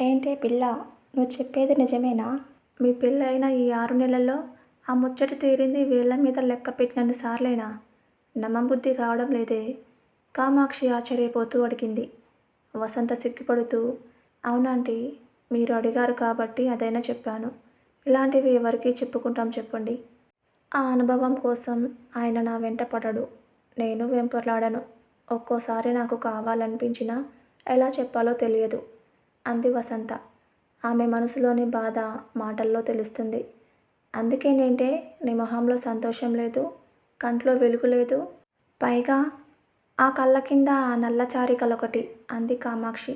ఏంటే పిల్ల నువ్వు చెప్పేది నిజమేనా? మీ పిల్ల అయిన ఈ ఆరు నెలల్లో ఆ ముచ్చట తీరింది వేళ్ళ మీద లెక్క పెట్టినన్ని సార్లేనా? నమ్మబుద్ధి కావడం లేదే. కామాక్షి ఆశ్చర్యపోతూ అడిగింది. వసంత సిగ్గుపడుతూ అవునాంటి మీరు అడిగారు కాబట్టి అదైనా చెప్పాను. ఇలాంటివి ఎవరికి చెప్పుకుంటాం చెప్పండి. ఆ అనుభవం కోసం ఆయన నా వెంట పడడు. నేను వెంపర్లాడను. ఒక్కోసారి నాకు కావాలనిపించినా ఎలా చెప్పాలో తెలియదు. అంది వసంత. ఆమె మనసులోని బాధ మాటల్లో తెలుస్తుంది. అందుకేనేంటే నీ మొహంలో సంతోషం లేదు కంట్లో వెలుగు లేదు. పైగా ఆ కళ్ళ కింద ఆ నల్లచారి కలొకటి అంది కామాక్షి.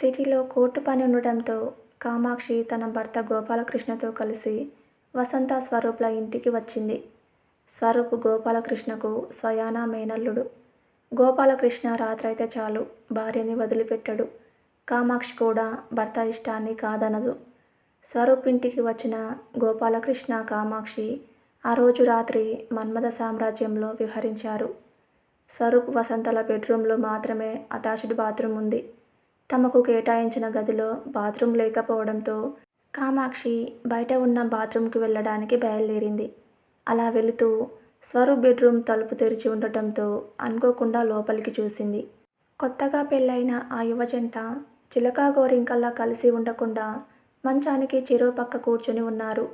సిటీలో కోర్టు పని ఉండడంతో కామాక్షి తన భర్త గోపాలకృష్ణతో కలిసి వసంత స్వరూప్ల ఇంటికి వచ్చింది. స్వరూప్ గోపాలకృష్ణకు స్వయానా మేనల్లుడు. గోపాలకృష్ణ రాత్రైతే చాలు భార్యని వదిలిపెట్టాడు. కామాక్షి కూడా భర్త ఇష్టాన్ని కాదనదు. స్వరూప్ ఇంటికి వచ్చిన గోపాలకృష్ణ కామాక్షి ఆ రోజు రాత్రి మన్మథ సామ్రాజ్యంలో విహరించారు. స్వరూప్ వసంతల బెడ్రూమ్లో మాత్రమే అటాచ్డ్ బాత్రూమ్ ఉంది. తమకు కేటాయించిన గదిలో బాత్రూమ్ లేకపోవడంతో కామాక్షి బయట ఉన్న బాత్రూమ్కి వెళ్ళడానికి బయలుదేరింది. అలా వెళుతూ స్వరూప్ బెడ్రూమ్ తలుపు తెరిచి ఉండటంతో అనుకోకుండా లోపలికి చూసింది. కొత్తగా పెళ్ళైన ఆ యువజంట చిలకా గోరింకల్లా కలిసి ఉండకుండా మంచానికి చెరో పక్క కూర్చొని ఉన్నారు.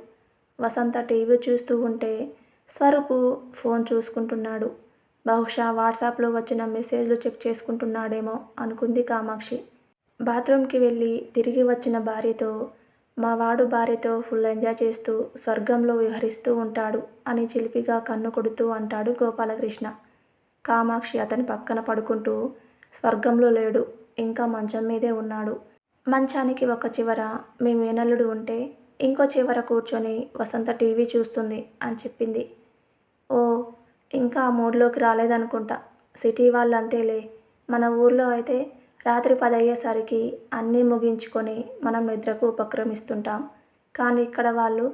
వసంత టీవీ చూస్తూ ఉంటే స్వరూపు ఫోన్ చూసుకుంటున్నాడు. బహుశా వాట్సాప్లో వచ్చిన మెసేజ్లు చెక్ చేసుకుంటున్నాడేమో అనుకుంది కామాక్షి. బాత్రూమ్కి వెళ్ళి తిరిగి వచ్చిన భార్యతో మా వాడు భార్యతో ఫుల్ ఎంజాయ్ చేస్తూ స్వర్గంలో విహరిస్తూ ఉంటాడు అని చిలిపిగా కన్ను కొడుతూ అంటాడు గోపాలకృష్ణ. కామాక్షి అతని పక్కన పడుకుంటూ స్వర్గంలో లేడు. ఇంకా మంచం మీదే ఉన్నాడు. మంచానికి ఒక చివర మీ మేనల్లుడు ఉంటే ఇంకో చివర కూర్చొని వసంత టీవీ చూస్తుంది అని చెప్పింది. ఓ ఇంకా ఆ మూడ్లోకి రాలేదనుకుంటా. సిటీ వాళ్ళు అంతేలే మన ఊర్లో అయితే రాత్రి పది అయ్యేసరికి అన్నీ ముగించుకొని మనం నిద్రకు ఉపక్రమిస్తుంటాం. కానీ ఇక్కడ వాళ్ళు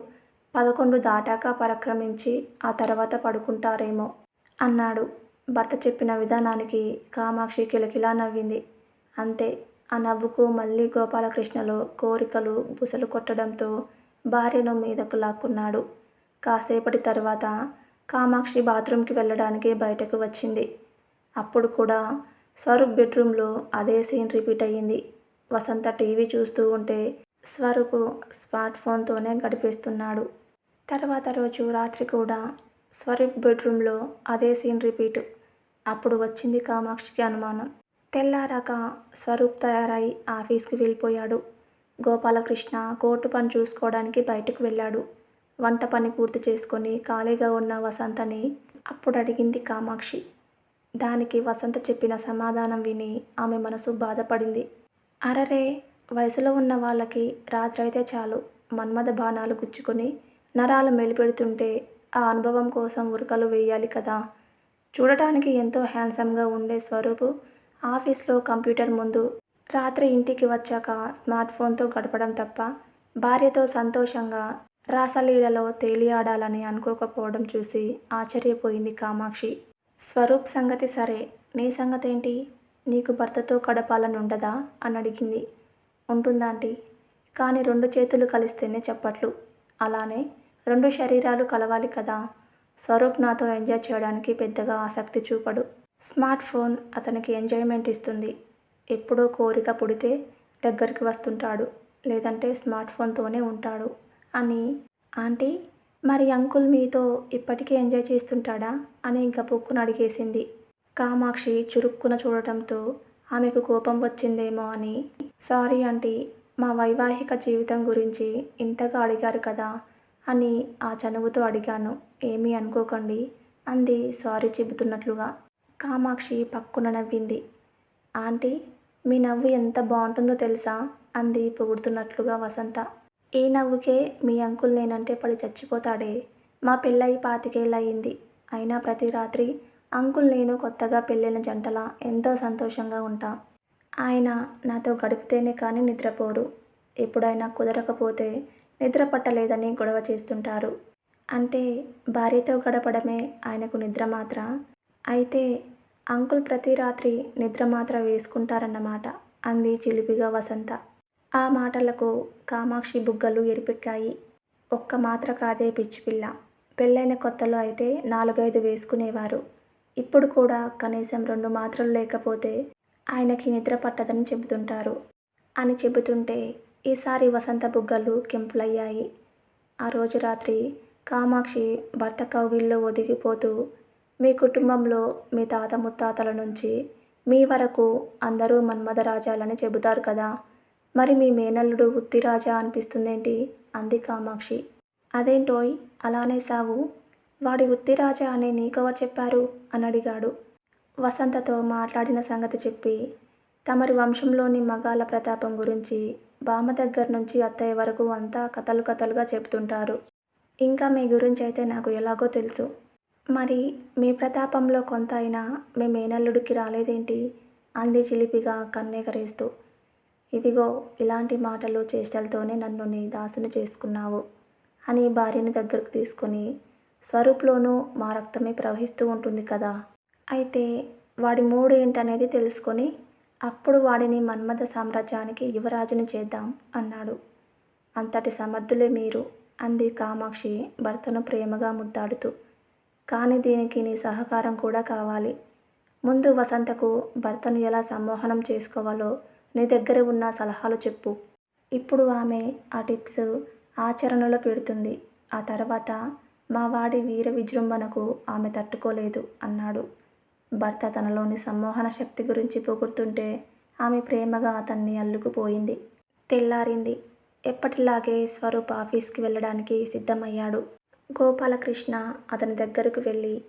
పదకొండు దాటాక పరక్రమించి ఆ తర్వాత పడుకుంటారేమో అన్నాడు. భర్త చెప్పిన విధానానికి కామాక్షి కిలకిలా నవ్వింది. అంతే. ఆ నవ్వుకు మళ్ళీ గోపాలకృష్ణలో కోరికలు బుసలు కొట్టడంతో భార్యను మీదకు లాక్కున్నాడు. కాసేపటి తర్వాత కామాక్షి బాత్రూమ్కి వెళ్ళడానికి బయటకు వచ్చింది. అప్పుడు కూడా స్వరూప్ బెడ్రూమ్లో అదే సీన్ రిపీట్ అయ్యింది. వసంత టీవీ చూస్తూ ఉంటే స్వరూప్ స్మార్ట్ ఫోన్తోనే గడిపేస్తున్నాడు. తర్వాత రోజు రాత్రి కూడా స్వరూప్ బెడ్రూమ్లో అదే సీన్ రిపీట్. అప్పుడు వచ్చింది కామాక్షికి అనుమానం. తెల్లారాక స్వరూప్ తయారై ఆఫీస్కి వెళ్ళిపోయాడు. గోపాలకృష్ణ కోర్టు పని చూసుకోవడానికి బయటకు వెళ్ళాడు. వంట పని పూర్తి చేసుకొని ఖాళీగా ఉన్న వసంతని అప్పుడు అడిగింది కామాక్షి. దానికి వసంత చెప్పిన సమాధానం విని ఆమె మనసు బాధపడింది. అరరే వయసులో ఉన్న వాళ్ళకి రాత్రి అయితే చాలు మన్మథ బాణాలు గుచ్చుకొని నరాలు మెలిపెడుతుంటే ఆ అనుభవం కోసం ఉరకలు వేయాలి కదా. చూడటానికి ఎంతో హ్యాండ్సమ్గా ఉండే స్వరూపు ఆఫీస్లో కంప్యూటర్ ముందు రాత్రి ఇంటికి వచ్చాక స్మార్ట్ ఫోన్తో గడపడం తప్ప భార్యతో సంతోషంగా రాసలీలలో తేలియాడాలని అనుకోకపోవడం చూసి ఆశ్చర్యపోయింది కామాక్షి. స్వరూప్ సంగతి సరే నీ సంగతేంటి? నీకు భర్తతో గడపాలని ఉండదా? అని అడిగింది. ఉంటుందాంటి కానీ రెండు చేతులు కలిస్తేనే చెప్పట్లు. అలానే రెండు శరీరాలు కలవాలి కదా. స్వరూప్ నాతో ఎంజాయ్ చేయడానికి పెద్దగా ఆసక్తి చూపడు. స్మార్ట్ ఫోన్ అతనికి ఎంజాయ్మెంట్ ఇస్తుంది. ఎప్పుడో కోరిక పుడితే దగ్గరికి వస్తుంటాడు లేదంటే స్మార్ట్ ఫోన్తోనే ఉంటాడు అని. ఆంటీ మరి అంకుల్ మీతో ఇప్పటికీ ఎంజాయ్ చేస్తుంటాడా అని ఇంకా పొక్కున అడిగేసింది. కామాక్షి చురుక్కున చూడటంతో ఆమెకు కోపం వచ్చిందేమో అని. సారీ ఆంటీ మా వైవాహిక జీవితం గురించి ఇంతగా అడిగారు కదా అని ఆ చనువుతో అడిగాను. ఏమీ అనుకోకండి అంది సారీ చెబుతున్నట్లుగా. కామాక్షి పక్కున నవ్వింది. ఆంటీ మీ నవ్వు ఎంత బాగుంటుందో తెలుసా? అంది పొగుడుతున్నట్లుగా వసంత. ఈ నవ్వుకే మీ అంకుల్ నేనంటే పడి చచ్చిపోతాడే? మా పెళ్ళయి పాతికేళ్ళయింది. అయినా ప్రతి రాత్రి అంకుల్ నేను కొత్తగా పెళ్ళైన జంటలా ఎంతో సంతోషంగా ఉంటా. ఆయన నాతో గడిపితేనే కానీ నిద్రపోరు. ఎప్పుడైనా కుదరకపోతే నిద్ర పట్టలేదని గొడవ చేస్తుంటారు. అంటే భార్యతో గడపడమే ఆయనకు నిద్ర మాత్ర? అయితే అంకుల్ ప్రతి రాత్రి నిద్ర మాత్ర వేసుకుంటారన్నమాట అంది చిలిపిగా వసంత. ఆ మాటలకు కామాక్షి బుగ్గలు ఎరిపెక్కాయి. ఒక్క మాత్ర కాదే పిచ్చిపిల్ల పెళ్ళైన కొత్తలో అయితే నాలుగైదు వేసుకునేవారు. ఇప్పుడు కూడా కనీసం రెండు మాత్రలు లేకపోతే ఆయనకి నిద్ర పట్టదని చెబుతుంటారు. అని చెబుతుంటే ఈసారి వసంత బుగ్గలు కెంపులయ్యాయి. ఆ రోజు రాత్రి కామాక్షి భర్త కౌగిల్లో ఒదిగిపోతూ మీ కుటుంబంలో మీ తాత ముత్తాతల నుంచి మీ వరకు అందరూ మన్మథరాజాలని చెబుతారు కదా. మరి మీ మేనల్లుడు ఉత్తిరాజా అనిపిస్తుందేంటి? అంది కామాక్షి. అదేంటోయ్ అలానే సావు. వాడి ఉత్తిరాజా అని నీకెవరు చెప్పారు? అని అడిగాడు. వసంతతో మాట్లాడిన సంగతి చెప్పి తమరి వంశంలోని మగాల ప్రతాపం గురించి బామ్మ దగ్గర నుంచి అత్తయ్య వరకు అంతా కథలు కథలుగా చెప్తుంటారు. ఇంకా మీ గురించి అయితే నాకు ఎలాగో తెలుసు. మరి మీ ప్రతాపంలో కొంత అయినా మీ మేనల్లుడికి రాలేదేంటి? అంది చిలిపిగా కన్నెగరేస్తూ ఇదిగో ఇలాంటి మాటలు చేష్టలతోనే నన్ను నీ దాసును చేసుకున్నావు అని భార్యని దగ్గరకు తీసుకొని స్వరూప్లోనూ మా రక్తమే ప్రవహిస్తూ ఉంటుంది కదా. అయితే వాడి మూడు ఏంటనేది తెలుసుకొని అప్పుడు వాడిని మన్మథ సామ్రాజ్యానికి యువరాజుని చేద్దాం అన్నాడు. అంతటి సమర్థులే మీరు అంది కామాక్షి భర్తను ప్రేమగా ముద్దాడుతూ. కానీ దీనికి నీ సహకారం కూడా కావాలి. ముందు వసంతకు భర్తను ఎలా సమ్మోహనం చేసుకోవాలో నీ దగ్గర ఉన్న సలహాలు చెప్పు. ఇప్పుడు ఆమె ఆ టిప్స్ ఆచరణలో పెడుతుంది. ఆ తర్వాత మా వాడి వీర విజృంభణకు ఆమె తట్టుకోలేదు అన్నాడు. భర్త తనలోని సమ్మోహన శక్తి గురించి పొగుడుతుంటే ఆమె ప్రేమగా అతన్ని అల్లుకుపోయింది. తెల్లారింది. ఎప్పటిలాగే స్వరూప్ ఆఫీస్కి వెళ్ళడానికి సిద్ధమయ్యాడు. గోపాలకృష్ణ అతని దగ్గరకు వెళ్ళి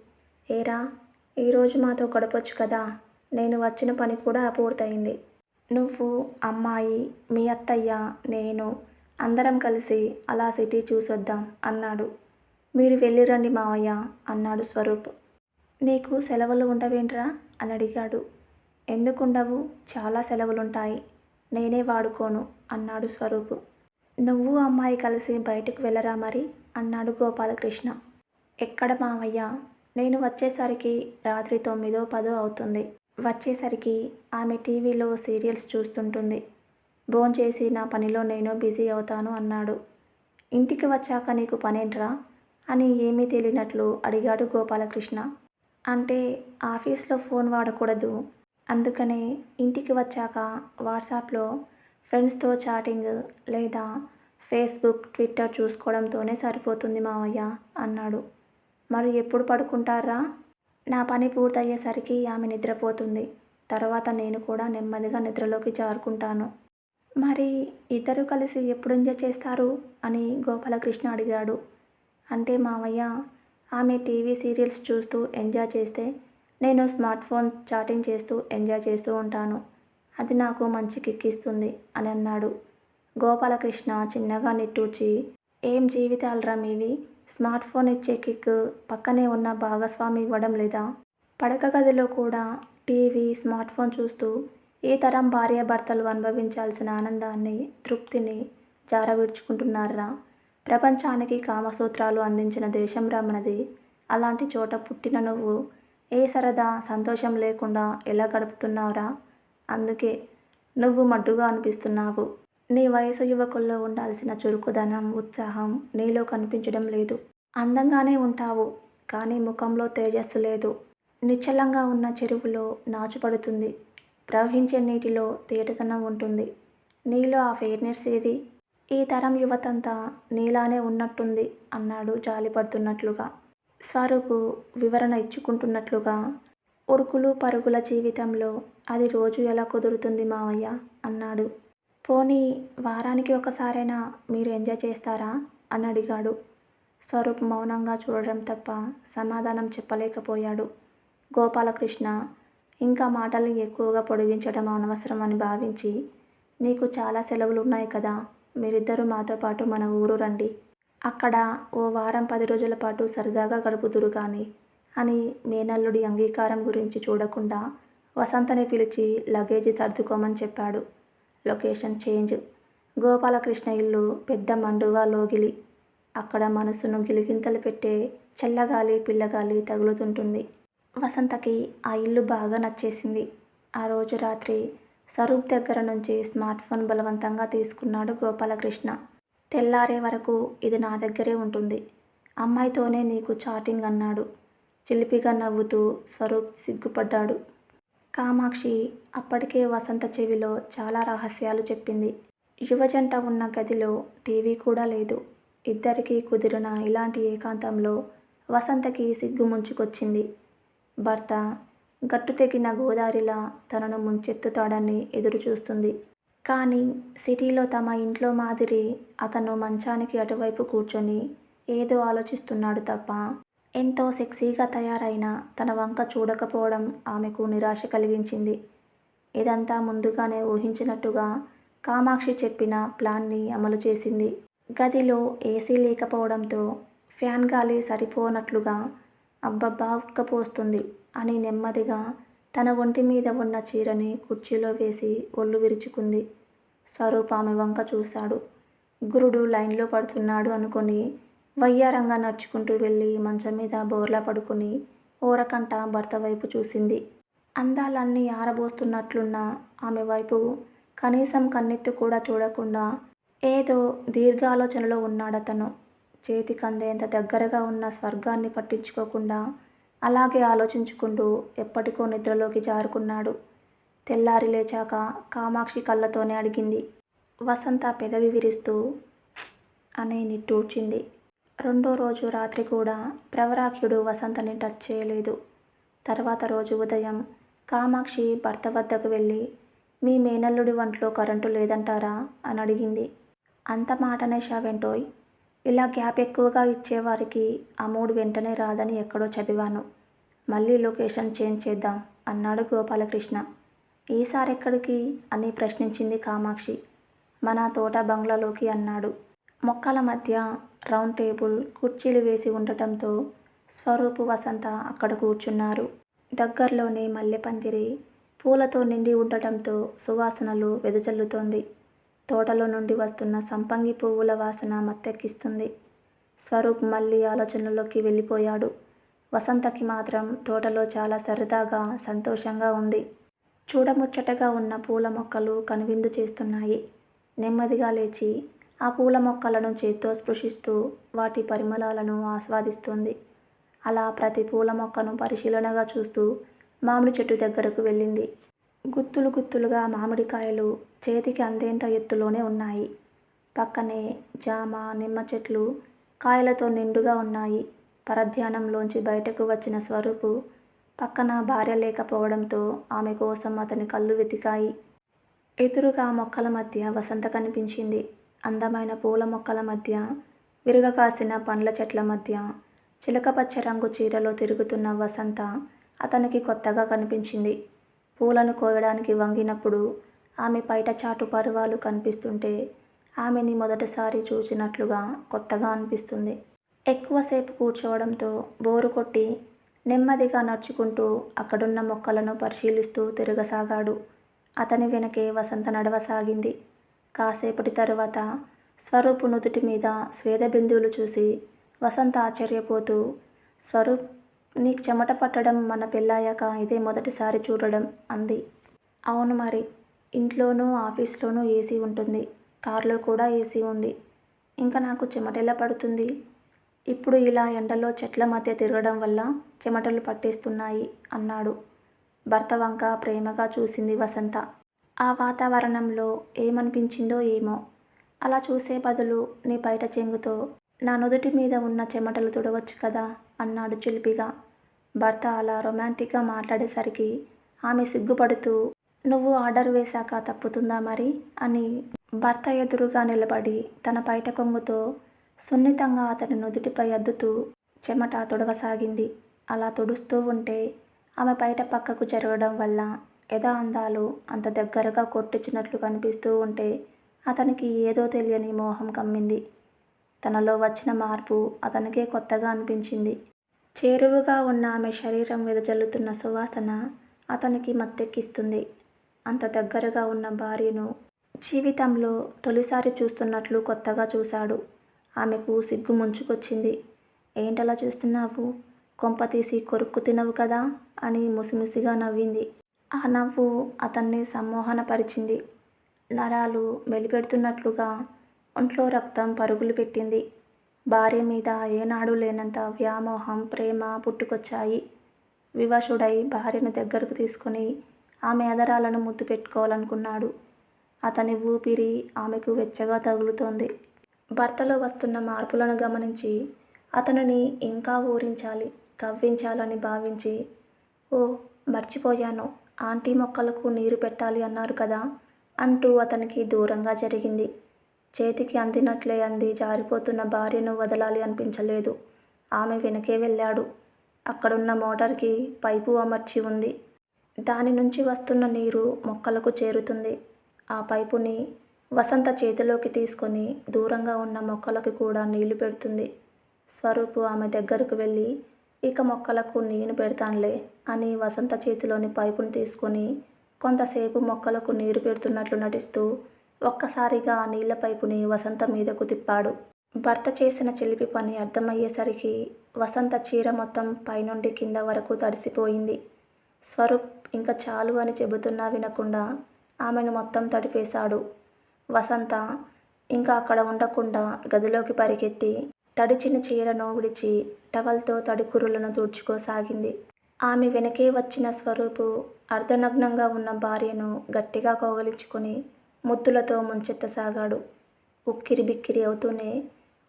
ఏరా ఈరోజు మాతో గడపొచ్చు కదా? నేను వచ్చిన పని కూడా పూర్తయింది. నువ్వు అమ్మాయి మీ అత్తయ్య నేను అందరం కలిసి అలా సిటీ చూసొద్దాం అన్నాడు. మీరు వెళ్ళిరండి మావయ్య అన్నాడు స్వరూప్. నీకు సెలవులు ఉండవేంట్రా? అని అడిగాడు. ఎందుకుండవు? చాలా సెలవులుంటాయి. నేనే వాడుకోను అన్నాడు స్వరూపు. నువ్వు అమ్మాయి కలిసి బయటకు వెళ్ళరా మరి? అన్నాడు గోపాలకృష్ణ. ఎక్కడ మావయ్య నేను వచ్చేసరికి రాత్రి తొమ్మిదో పదో అవుతుంది. వచ్చేసరికి ఆమె టీవీలో సీరియల్స్ చూస్తుంటుంది. భోంచేసి నా పనిలో నేను బిజీ అవుతాను అన్నాడు. ఇంటికి వచ్చాక నీకు పనేంట్రా? అని ఏమీ తెలియనట్లు అడిగాడు గోపాలకృష్ణ. అంటే ఆఫీస్లో ఫోన్ వాడకూడదు. అందుకనే ఇంటికి వచ్చాక వాట్సాప్లో ఫ్రెండ్స్తో చాటింగ్ లేదా ఫేస్బుక్ ట్విట్టర్ చూసుకోవడంతోనే సరిపోతుంది మావయ్య అన్నాడు. మరి ఎప్పుడు పడుకుంటారా? నా పని పూర్తయ్యేసరికి ఆమె నిద్రపోతుంది. తర్వాత నేను కూడా నెమ్మదిగా నిద్రలోకి జారుకుంటాను. మరి ఇద్దరు కలిసి ఎప్పుడు ఎంజాయ్ చేస్తారు? అని గోపాలకృష్ణ అడిగాడు. అంటే మావయ్య ఆమె టీవీ సీరియల్స్ చూస్తూ ఎంజాయ్ చేస్తే నేను స్మార్ట్ ఫోన్ చాటింగ్ చేస్తూ ఎంజాయ్ చేస్తూ ఉంటాను. అది నాకు మంచి కిక్కిస్తుంది అని అన్నాడు. గోపాలకృష్ణ చిన్నగా నిట్టూర్చి ఏం జీవితాలరా మీవి? స్మార్ట్ ఫోన్ ఇచ్చే కిక్ పక్కనే ఉన్న భాగస్వామి ఇవ్వడం లేదా పడక గదిలో కూడా టీవీ స్మార్ట్ ఫోన్ చూస్తూ ఈ తరం భార్యాభర్తలు అనుభవించాల్సిన ఆనందాన్ని తృప్తిని జారవిడ్చుకుంటున్నారా? ప్రపంచానికి కామసూత్రాలు అందించిన దేశం రమ్మనది అలాంటి చోట పుట్టిన నువ్వు ఏ సరదా సంతోషం లేకుండా ఎలా గడుపుతున్నావురా? అందుకే నువ్వు మడ్డుగా అనిపిస్తున్నావు. నీ వయసు యువకుల్లో ఉండాల్సిన చురుకుదనం ఉత్సాహం నీలో కనిపించడం లేదు. అందంగానే ఉంటావు కానీ ముఖంలో తేజస్సు లేదు. నిశ్చలంగా ఉన్న చెరువులో నాచుపడుతుంది. ప్రవహించే నీటిలో తేటతనం ఉంటుంది. నీలో ఆ ఫెయిర్నెస్ ఏది? ఈ తరం యువతంతా నీలానే ఉన్నట్టుంది అన్నాడు జాలిపడుతున్నట్లుగా. స్వరూపు వివరణ ఇచ్చుకుంటున్నట్లుగా ఉరుకులు పరుగుల జీవితంలో అది రోజు ఎలా కుదురుతుంది మావయ్య? అన్నాడు. పోనీ వారానికి ఒకసారైనా మీరు ఎంజాయ్ చేస్తారా? అని అడిగాడు. స్వరూప్ మౌనంగా చూడడం తప్ప సమాధానం చెప్పలేకపోయాడు. గోపాలకృష్ణ ఇంకా మాటల్ని ఎక్కువగా పొడిగించడం అనవసరం అని భావించి నీకు చాలా సెలవులు ఉన్నాయి కదా మీరిద్దరూ మాతో పాటు మన ఊరు రండి. అక్కడ ఓ వారం పది రోజుల పాటు సరదాగా గడుపుదురు కానీ అని మేనల్లుడి అంగీకారం గురించి చూడకుండా వసంతని పిలిచి లగేజీ సర్దుకోమని చెప్పాడు. Location change. గోపాలకృష్ణ ఇల్లు పెద్ద మండువా లోగిలి. అక్కడ మనసును గిలిగింతలు పెట్టే చల్లగాలి పిల్లగాలి తగులుతుంటుంది. వసంతకి ఆ ఇల్లు బాగా నచ్చేసింది. ఆ రోజు రాత్రి స్వరూప్ దగ్గర నుంచి స్మార్ట్ ఫోన్ బలవంతంగా తీసుకున్నాడు గోపాలకృష్ణ. తెల్లారే వరకు ఇది నా దగ్గరే ఉంటుంది. అమ్మాయితోనే నీకు చాటింగ్ అన్నాడు. చిలిపిగా నవ్వుతూ స్వరూప్ సిగ్గుపడ్డాడు. కామాక్షి అప్పటికే వసంత చెవిలో చాలా రహస్యాలు చెప్పింది. యువజంట ఉన్న గదిలో టీవీ కూడా లేదు. ఇద్దరికీ కుదిరిన ఇలాంటి ఏకాంతంలో వసంతకి సిగ్గు ముంచుకొచ్చింది. భర్త గట్టు తెగిన గోదారిలా తనను ముంచెత్తుతాడని ఎదురుచూస్తుంది. కానీ సిటీలో తమ ఇంట్లో మాదిరి అతను మంచానికి అటువైపు కూర్చొని ఏదో ఆలోచిస్తున్నాడు తప్ప ఎంతో సెక్సీగా తయారైన తన వంక చూడకపోవడం ఆమెకు నిరాశ కలిగించింది. ఇదంతా ముందుగానే ఊహించినట్టుగా కామాక్షి చెప్పిన ప్లాన్ని అమలు చేసింది. గదిలో ఏసీ లేకపోవడంతో ఫ్యాన్ గాలి సరిపోనట్లుగా అబ్బబ్బా ఉక్కపోస్తుంది అని నెమ్మదిగా తన ఒంటి మీద ఉన్న చీరని కుర్చీలో వేసి ఒళ్ళు విరుచుకుంది. స్వరూప్ ఆమె వంక చూశాడు. గురుడు లైన్లో పడుతున్నాడు అనుకొని వయ్యారంగా నడుచుకుంటూ వెళ్ళి మంచం మీద బోర్లా పడుకుని ఓరకంట భర్త వైపు చూసింది. అందాలన్నీ ఆరబోస్తున్నట్లున్న ఆమె వైపు కనీసం కన్నెత్తి కూడా చూడకుండా ఏదో దీర్ఘాలోచనలో ఉన్నాడతను. చేతి కందేంత దగ్గరగా ఉన్న స్వర్గాన్ని పట్టించుకోకుండా అలాగే ఆలోచించుకుంటూ ఎప్పటికో నిద్రలోకి జారుకున్నాడు. తెల్లారి లేచాక కామాక్షి కళ్ళతోనే అడిగింది. వసంత పెదవి విరిస్తూ అని నిట్టూర్చింది. రెండో రోజు రాత్రి కూడా ప్రవరాఖ్యుడు వసంతని టచ్ చేయలేదు. తర్వాత రోజు ఉదయం కామాక్షి భర్త వద్దకు వెళ్ళి మీ మేనల్లుడి వంట్లో కరెంటు లేదంటారా? అని అడిగింది. అంత మాటనేశావెంటోయ్ ఇలా గ్యాప్ ఎక్కువగా ఇచ్చేవారికి ఆ మూడు వెంటనే రాదని ఎక్కడో చదివాను. మళ్ళీ లొకేషన్ చేంజ్ చేద్దాం అన్నాడు గోపాలకృష్ణ. ఈసారి ఎక్కడికి అని ప్రశ్నించింది కామాక్షి. మన తోట బంగ్లాలోకి అన్నాడు. మొక్కల మధ్య రౌండ్ టేబుల్ కుర్చీలు వేసి ఉండటంతో స్వరూపు వసంత అక్కడ కూర్చున్నారు. దగ్గరలోనే మల్లెపందిరి పూలతో నిండి ఉండటంతో సువాసనలు వెదజల్లుతోంది. తోటలో నుండి వస్తున్న సంపంగి పువ్వుల వాసన మత్తెక్కిస్తుంది. స్వరూప్ మళ్ళీ ఆలోచనలోకి వెళ్ళిపోయాడు. వసంతకి మాత్రం తోటలో చాలా సరదాగా సంతోషంగా ఉంది. చూడముచ్చటగా ఉన్న పూల మొక్కలు కనువిందు చేస్తున్నాయి. నెమ్మదిగా లేచి ఆ పూల మొక్కలను చేత్తో స్పృశిస్తూ వాటి పరిమళాలను ఆస్వాదిస్తుంది. అలా ప్రతి పూల మొక్కను పరిశీలనగా చూస్తూ మామిడి చెట్టు దగ్గరకు వెళ్ళింది. గుత్తులు గుత్తులుగా మామిడికాయలు చేతికి అందేంత ఎత్తులోనే ఉన్నాయి. పక్కనే జామ నిమ్మ చెట్లు కాయలతో నిండుగా ఉన్నాయి. పరధ్యానంలోంచి బయటకు వచ్చిన స్వరూపు పక్కన భార్య లేకపోవడంతో ఆమె కోసం అతని కళ్ళు వెతికాయి. ఎదురుగా మొక్కల మధ్య వసంత కనిపించింది. అందమైన పూల మొక్కల మధ్య విరగకాసిన పండ్ల చెట్ల మధ్య చిలకపచ్చ రంగు చీరలో తిరుగుతున్న వసంత అతనికి కొత్తగా కనిపించింది. పూలను కోయడానికి వంగినప్పుడు ఆమె పైట చాటు పరువాలు కనిపిస్తుంటే ఆమెని మొదటిసారి చూసినట్లుగా కొత్తగా అనిపిస్తుంది. ఎక్కువసేపు కూర్చోవడంతో బోరు కొట్టి నెమ్మదిగా నడుచుకుంటూ అక్కడున్న మొక్కలను పరిశీలిస్తూ తిరగసాగాడు. అతని వెనకే వసంత నడవసాగింది. కాసేపటి తరువాత స్వరూపు నుదుటి మీద స్వేద బిందువులు చూసి వసంత ఆశ్చర్యపోతూ స్వరూప్ నీకు చెమట పట్టడం మన పెళ్ళాయాక ఇదే మొదటిసారి చూడడం అంది. అవును మరి ఇంట్లోనూ ఆఫీస్లోనూ ఏసీ ఉంటుంది కారులో కూడా ఏసీ ఉంది. ఇంకా నాకు చెమటెలా పడుతుంది? ఇప్పుడు ఇలా ఎండలో చెట్ల మధ్య తిరగడం వల్ల చెమటలు పట్టేస్తున్నాయి అన్నాడు. భర్త వంక ప్రేమగా చూసింది వసంత. ఆ వాతావరణంలో ఏమనిపించిందో ఏమో. అలా చూసే బదులు నీ బయట చెంగుతో నా నుదుటి మీద ఉన్న చెమటలు తుడవచ్చు కదా అన్నాడు చిలిపిగా. భర్త అలా రొమాంటిక్గా మాట్లాడేసరికి ఆమె సిగ్గుపడుతూ నువ్వు ఆర్డర్ వేశాక తప్పుతుందా మరి అని భర్త ఎదురుగా నిలబడి తన పైట కొంగుతో సున్నితంగా అతని నుదుటిపై అద్దుతూ చెమట తుడవసాగింది. అలా తుడుస్తూ ఉంటే ఆమె బయట పక్కకు జరగడం వల్ల యథా అందాలు అంత దగ్గరగా కొట్టించినట్లు కనిపిస్తూ ఉంటే అతనికి ఏదో తెలియని మోహం కమ్మింది. తనలో వచ్చిన మార్పు అతనికే కొత్తగా అనిపించింది. చేరువుగా ఉన్న ఆమె శరీరం వెదజల్లుతున్న సువాసన అతనికి మత్తెక్కిస్తుంది. అంత దగ్గరగా ఉన్న భార్యను జీవితంలో తొలిసారి చూస్తున్నట్లు కొత్తగా చూశాడు. ఆమెకు సిగ్గు ముంచుకొచ్చింది. ఏంటలా చూస్తున్నావు? కొంప తీసి కొరుక్కు తినవు కదా? అని ముసిముసిగా నవ్వింది. ఆ నవ్వు అతన్ని సమ్మోహనపరిచింది. నరాలు మెలిపెడుతున్నట్లుగా ఒంట్లో రక్తం పరుగులు పెట్టింది. భార్య మీద ఏనాడు లేనంత వ్యామోహం, ప్రేమ పుట్టుకొచ్చాయి. వివశుడై భార్యను దగ్గరకు తీసుకుని ఆమె అదరాలను ముద్దు పెట్టుకోవాలనుకున్నాడు. అతని ఊపిరి ఆమెకు వెచ్చగా తగులుతోంది. భర్తలో వస్తున్న మార్పులను గమనించి అతనిని ఇంకా ఊరించాలి, కవ్వించాలని భావించి ఓ మర్చిపోయాను ఆంటీ మొక్కలకు నీరు పెట్టాలి అన్నారు కదా అంటూ అతనికి దూరంగా జరిగింది. చేతికి అందినట్లే అంది జారిపోతున్న భార్యను వదలాలి అనిపించలేదు. ఆమె వెనకే వెళ్ళాడు. అక్కడున్న మోటార్కి పైపు అమర్చి ఉంది. దాని నుంచి వస్తున్న నీరు మొక్కలకు చేరుతుంది. ఆ పైపుని వసంత చేతిలోకి తీసుకొని దూరంగా ఉన్న మొక్కలకు కూడా నీళ్ళు పెడుతుంది. స్వరూపు ఆమె దగ్గరకు వెళ్ళి ఇక మొక్కలకు నేను పెడతానులే అని వసంత చేతిలోని పైపును తీసుకొని కొంతసేపు మొక్కలకు నీరు పెడుతున్నట్లు నటిస్తూ ఒక్కసారిగా ఆ నీళ్ళ పైపుని వసంత మీదకు తిప్పాడు. భర్త చేసిన చిలిపి పని అర్థమయ్యేసరికి వసంత చీర మొత్తం పైనుండి కింద వరకు తడిసిపోయింది. స్వరూప్ ఇంకా చాలు అని చెబుతున్నా వినకుండా ఆమెను మొత్తం తడిపేశాడు. వసంత ఇంకా అక్కడ ఉండకుండా గదిలోకి పరిగెత్తి తడిచిన చీరను విడిచి టవల్తో తడికురులను తుడుచుకోసాగింది. ఆమె వెనకే వచ్చిన స్వరూపు అర్ధనగ్నంగా ఉన్న భార్యను గట్టిగా కౌగిలించుకుని ముద్దులతో ముంచెత్తసాగాడు. ఉక్కిరిబిక్కిరి అవుతూనే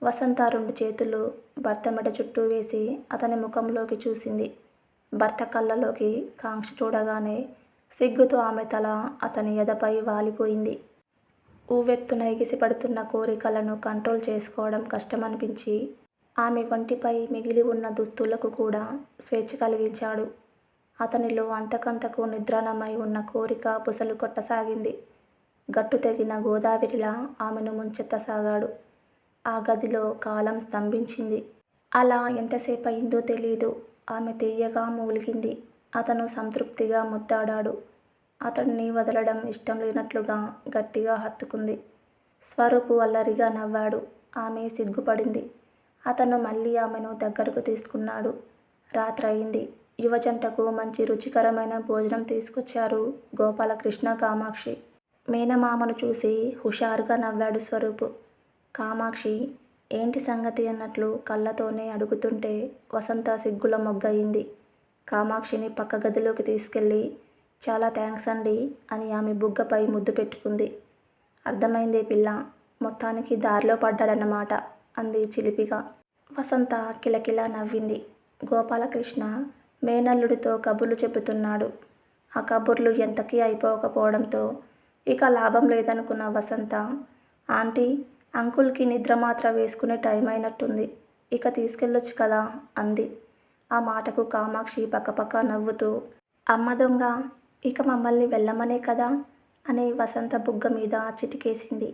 వసంత రెండు చేతులు భర్త మెడ చుట్టూ వేసి అతని ముఖంలోకి చూసింది. భర్త కళ్ళలోకి కాంక్ష చూడగానే సిగ్గుతో ఆమె తల అతని ఎదపై వాలిపోయింది. ఉవ్వెత్తున ఎగిసిపడుతున్న కోరికలను కంట్రోల్ చేసుకోవడం కష్టమనిపించి ఆమె వంటిపై మిగిలి ఉన్న దుస్తులకు కూడా స్వేచ్ఛ కలిగించాడు. అతనిలో అంతకంతకు నిద్రాణమై ఉన్న కోరిక బుసలు కొట్టసాగింది. గట్టు తెగిన గోదావరిలా ఆమెను ముంచెత్తసాగాడు. ఆ గదిలో కాలం స్తంభించింది. అలా ఎంతసేపు అయిందో తెలియదు ఆమె తీయగా మూలిగింది. అతను సంతృప్తిగా ముద్దాడాడు. అతడిని వదలడం ఇష్టం లేనట్లుగా గట్టిగా హత్తుకుంది. స్వరూపు అల్లరిగా నవ్వాడు. ఆమె సిగ్గుపడింది. అతను మళ్ళీ ఆమెను దగ్గరకు తీసుకున్నాడు. రాత్రయింది. యువజంటకు మంచి రుచికరమైన భోజనం తీసుకొచ్చారు గోపాలకృష్ణ, కామాక్షి. మేనమామను చూసి హుషారుగా నవ్వాడు స్వరూప్. కామాక్షి ఏంటి సంగతి అన్నట్లు కళ్ళతోనే అడుగుతుంటే వసంత సిగ్గుల మొగ్గయింది. కామాక్షిని పక్క గదిలోకి తీసుకెళ్ళి చాలా థ్యాంక్స్ అండి అని ఆమె బుగ్గపై ముద్దు పెట్టుకుంది. అర్థమైందే పిల్ల మొత్తానికి దారిలో పడ్డాడన్నమాట అంది చిలిపిగా. వసంత కిలకిలా నవ్వింది. గోపాలకృష్ణ మేనల్లుడితో కబుర్లు చెబుతున్నాడు. ఆ కబుర్లు ఎంతకీ అయిపోకపోవడంతో ఇక లాభం లేదనుకున్న వసంత ఆంటీ, అంకుల్కి నిద్ర మాత్ర వేసుకునే టైం అయినట్టుంది ఇక తీసుకెళ్ళొచ్చు కదా అంది. ఆ మాటకు కామాక్షి పక్కపక్క నవ్వుతూ అమ్మ దొంగ ఇక మమ్మల్ని వెళ్ళమనే కదా అని వసంత బుగ్గ మీద చిటికేసింది.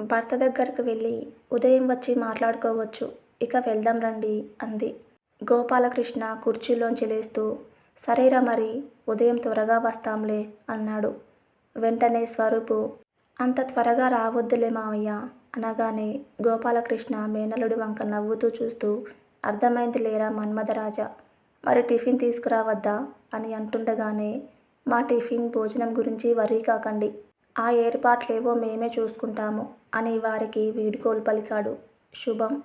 భర్త దగ్గరకు వెళ్ళి ఉదయం వచ్చి మాట్లాడుకోవచ్చు. ఇక వెళ్దాం రండి అంది. గోపాలకృష్ణ కుర్చీలోంచి లేస్తూ సరేరా మరి ఉదయం త్వరగా వస్తాంలే అన్నాడు. వెంటనే స్వరూపు అంత త్వరగా రావద్దులే మావయ్య అనగానే గోపాలకృష్ణ మేనలుడి వంక నవ్వుతూ చూస్తూ అర్థమైంది లేరా మన్మథరాజా! మరి టిఫిన్ తీసుకురావద్దా అని అంటుండగానే మా టిఫిన్, భోజనం గురించి వర్రీ కాకండి. ఆ ఏర్పాట్లేవో మేమే చూసుకుంటాము అని వారికి వీడ్కోలు పలికాడు. శుభం